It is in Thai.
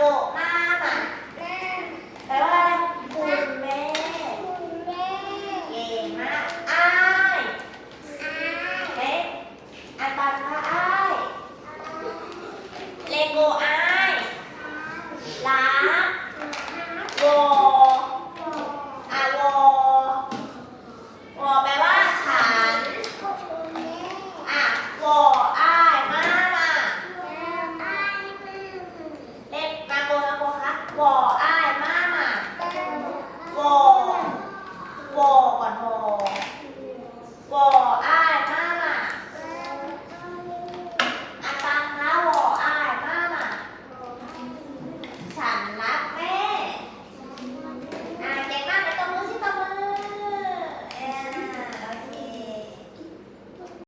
โกะหน้ามาแปลว่าอะไรคุณแม่เก่งมากอ้อ๊ะอัตตาอ้ายเลโก 我爱